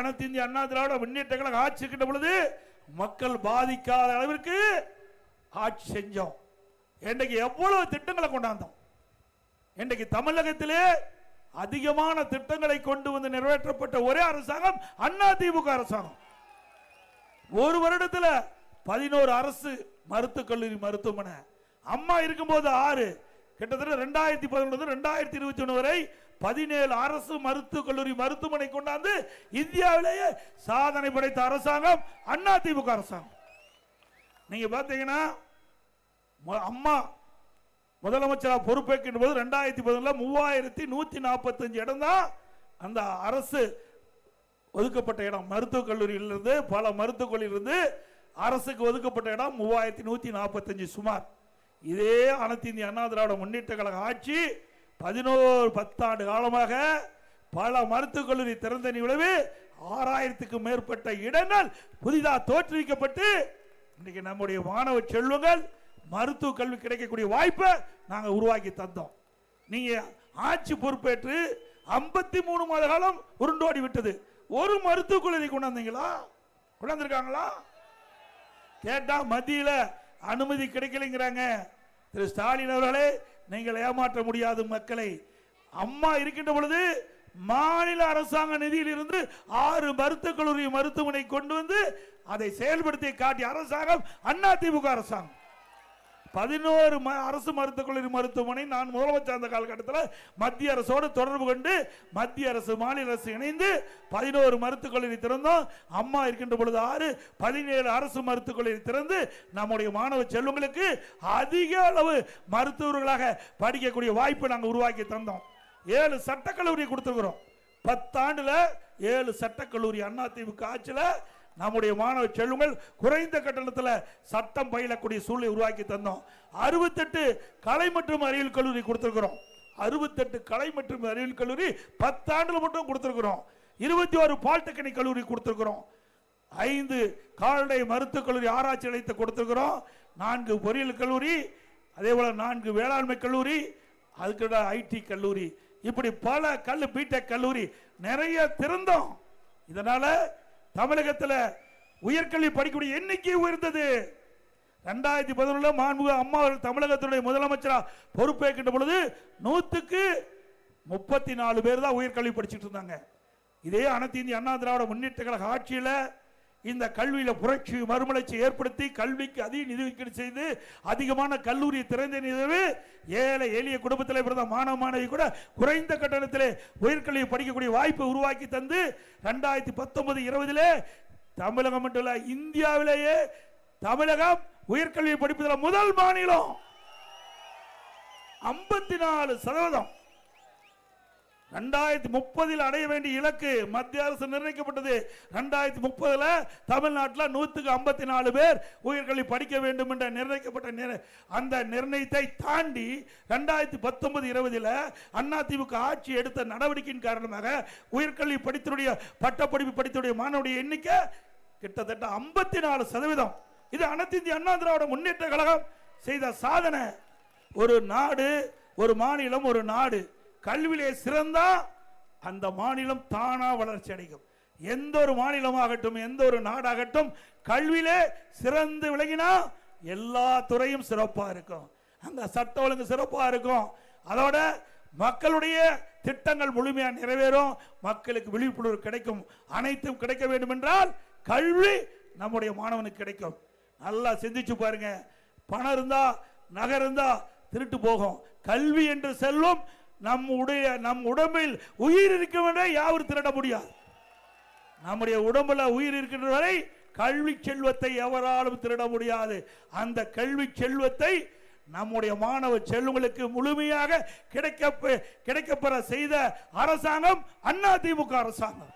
அனைத்து இந்திய அண்ணா திராவிட முன்னேற்ற கழகம் ஆட்சி இருக்கின்ற பொழுது மக்கள் பாதிக்காத அளவிற்கு ஆட்சி செஞ்சோம். இன்றைக்கு எவ்வளவு திட்டங்களை கொண்டாந்தோம். இன்றைக்கு தமிழகத்திலே அதிகமான திட்டங்களை கொண்டு வந்து நிறைவேற்றப்பட்ட ஒரே அரசாங்கம் அண்ணா திமுக அரசாங்கம். ஒரு வருடத்தில் பதினோரு அரசு மருத்துவக் கல்லூரி மருத்துவமனை. அம்மா இருக்கும்போது ஆறு கிட்டத்தட்ட ரெண்டாயிரத்தி பதினொன்று ரெண்டாயிரத்தி இருபத்தி ஒன்று வரை பதினேழு அரசு மருத்துவக் கல்லூரி மருத்துவமனை கொண்டாந்து இந்தியாவிலேயே சாதனை படைத்த அரசாங்கம் அண்ணா திமுக அரசாங்கம். நீங்க பார்த்தீங்கன்னா அம்மா முதலமைச்சராக பொறுப்பேற்கின்ற போது ரெண்டாயிரத்தி பதினொன்றில் மூவாயிரத்தி நூற்றி நாற்பத்தஞ்சு இடம் தான் அந்த அரசு ஒதுக்கப்பட்ட இடம். மருத்துவக் கல்லூரியிலிருந்து பல மருத்துவக் கல்லூரியிலிருந்து அரசுக்கு ஒதுக்கப்பட்ட இடம் மூவாயிரத்தி நூற்றி நாற்பத்தஞ்சு சுமார். இதே அனைத்து இந்திய அண்ணா திராவிட முன்னேற்ற கழக ஆட்சி பதினோரு பத்தாண்டு காலமாக பல மருத்துவக் கல்லூரி திறந்த நிகழ்வு ஆறாயிரத்துக்கும் மேற்பட்ட இடங்கள் புதிதாக தோற்றுவிக்கப்பட்டு இன்றைக்கு நம்முடைய மாணவ செல்வங்கள் மருத்துவ கல்வி கிடைக்கக்கூடிய வாய்ப்பை நாங்கள் உருவாக்கி தந்தோம். நீங்கள் ஆட்சி பொறுப்பேற்று ஐம்பத்தி மூணு மாத காலம் உருண்டோடி விட்டது. ஒரு மருத்துவக் கல்லூரி கொண்டாந்தீங்களா கொண்டாந்துருக்காங்களா கேட்டால் மத்தியில் அனுமதி கிடைக்கலைங்கிறாங்க. திரு ஸ்டாலின் அவர்களே நீங்கள் ஏமாற்ற முடியாது மக்களை. அம்மா இருக்கின்ற பொழுது மாநில அரசாங்க நிதியில் இருந்து ஆறு மருத்துவக் கல்லூரி மருத்துவமனை கொண்டு வந்து அதை செயல்படுத்தி காட்டிய அரசாங்கம் அண்ணா திமுக அரசாங்கம். பதினோரு ம- அரசு மருத்துவக் கல்லூரி மருத்துவமனை நான் முதலமைச்சர் அந்த காலகட்டத்தில் மத்திய அரசோடு தொடர்பு கொண்டு மத்திய அரசு மாநில அரசு இணைந்து பதினோரு மருத்துவக் கல்லூரி திறந்தோம். அம்மா இருக்கின்ற பொழுது ஆறு பதினேழு அரசு மருத்துவக் கல்லூரி திறந்து நம்முடைய மாணவ செல்வங்களுக்கு அதிக அளவு மருத்துவர்களாக படிக்கக்கூடிய வாய்ப்பை நாங்கள் உருவாக்கி தந்தோம். ஏழு சட்டக்கல்லூரி கொடுத்துருக்குறோம். பத்தாண்டில் ஏழு சட்டக்கல்லூரி அண்ணா திமுக ஆட்சியில் நம்முடைய மாணவ செல்வங்கள் குறைந்த கட்டணத்தில் சட்டம் பயிலக்கூடிய சூழ்நிலை உருவாக்கி தந்தோம். அறுபத்தெட்டு கலை மற்றும் அறிவியல் கல்லூரி கொடுத்துருக்குறோம். அறுபத்தெட்டு கலை மற்றும் அறிவியல் கல்லூரி பத்தாண்டில் மட்டும் கொடுத்துருக்குறோம். இருபத்தி ஒரு பாலிடெக்னிக் கல்லூரி கொடுத்துருக்குறோம். ஐந்து கால்நடை மருத்துவக் கல்லூரி ஆராய்ச்சி நிலையத்தை கொடுத்துருக்குறோம். நான்கு பொறியியல் கல்லூரி அதே போல் நான்கு வேளாண்மை கல்லூரி அதுக்கு ஐடி கல்லூரி. இப்படி பல கல் பிடெக் கல்லூரி நிறைய திறந்தோம். இதனால் தமிழகத்தில் உயர்கல்வி படிக்கக்கூடிய எண்ணிக்கை உயர்ந்தது. ரெண்டாயிரத்தி பதினொன்றில் மாண்புக அம்மா அவர்கள் தமிழகத்துடைய முதலமைச்சராக பொறுப்பேற்கின்ற பொழுது நூற்றுக்கு முப்பத்தி நாலு பேர் தான் உயர்கல்வி படிச்சுட்டு இருந்தாங்க. இதே அனைத்து இந்திய அண்ணா திராவிட முன்னேற்ற கழக ஆட்சியில் இந்த கல்வியில் புரட்சி மறுமலர்ச்சி ஏற்படுத்தி கல்விக்கு அதிக நிதி ஒதுக்கீடு செய்து அதிகமான கல்லூரி திறந்த நிகழ்வு ஏழை எளிய குடும்பத்தில் பிறந்த மாணவ மாணவி கூட குறைந்த கட்டணத்தில் உயர்கல்வி படிக்கக்கூடிய வாய்ப்பை உருவாக்கி தந்து ரெண்டாயிரத்தி பத்தொன்பது இருபதிலே தமிழகம் மட்டும் இல்லை இந்தியாவிலேயே தமிழகம் உயர்கல்வி படிப்பதில் முதல் மாநிலம். ஐம்பத்தி நாலு சதவீதம். ரெண்டாயிரத்தி முப்பதில் அடைய வேண்டிய இலக்கு மத்திய அரசு நிர்ணயிக்கப்பட்டது. ரெண்டாயிரத்தி முப்பதில் தமிழ்நாட்டில் நூற்றுக்கு ஐம்பத்தி நாலு பேர் உயர்கல்வி படிக்க வேண்டும் என்ற நிர்ணயிக்கப்பட்ட அந்த நிர்ணயத்தை தாண்டி ரெண்டாயிரத்தி பத்தொன்பது இருபதில் அதிமுக ஆட்சி எடுத்த நடவடிக்கையின் காரணமாக உயர்கல்வி படித்தனுடைய பட்டப்படிப்பு படித்தனுடைய மாணவருடைய எண்ணிக்கை கிட்டத்தட்ட ஐம்பத்தி நாலு சதவீதம். இது அனைத்து இந்திய அண்ணா திராவிட முன்னேற்ற கழகம் செய்த சாதனை. ஒரு நாடு ஒரு மாநிலம் ஒரு நாடு. கல்வியிலே சிறந்தா அந்த மாநிலம் தானா வளர்ச்சி அடையும். எந்த ஒரு மாநிலமாகட்டும் எந்த ஒரு நாடாகட்டும் கல்வியிலே சிறந்து விளங்கினா எல்லா துறையும் சிறப்பாக இருக்கும். அந்த சட்ட ஒழுங்கு சிறப்பாக இருக்கும். அதோட மக்களுடைய திட்டங்கள் முழுமையாக நிறைவேறும். மக்களுக்கு விழிப்புணர்வு கிடைக்கும். அனைத்தும் கிடைக்க வேண்டும் என்றால் கல்வி நம்முடைய மாணவனுக்கு கிடைக்கும். நல்லா சிந்திச்சு பாருங்க. பணம் இருந்தா நகை இருந்தா திருட்டு போகும். கல்வி என்று செல்வம் நம்முடைய நம் உடம்பில் உயிர் இருக்கும் என்றே யாரும் திருட முடியாது. நம்முடைய உடம்புல உயிர் இருக்கின்ற வரை கல்வி செல்வத்தை எவராலும் திருட முடியாது. அந்த கல்வி செல்வத்தை நம்முடைய மாணவ செல்வங்களுக்கு முழுமையாக கிடைக்க கிடைக்கப்பெற செய்த அரசாங்கம் அண்ணா திமுக அரசாங்கம்.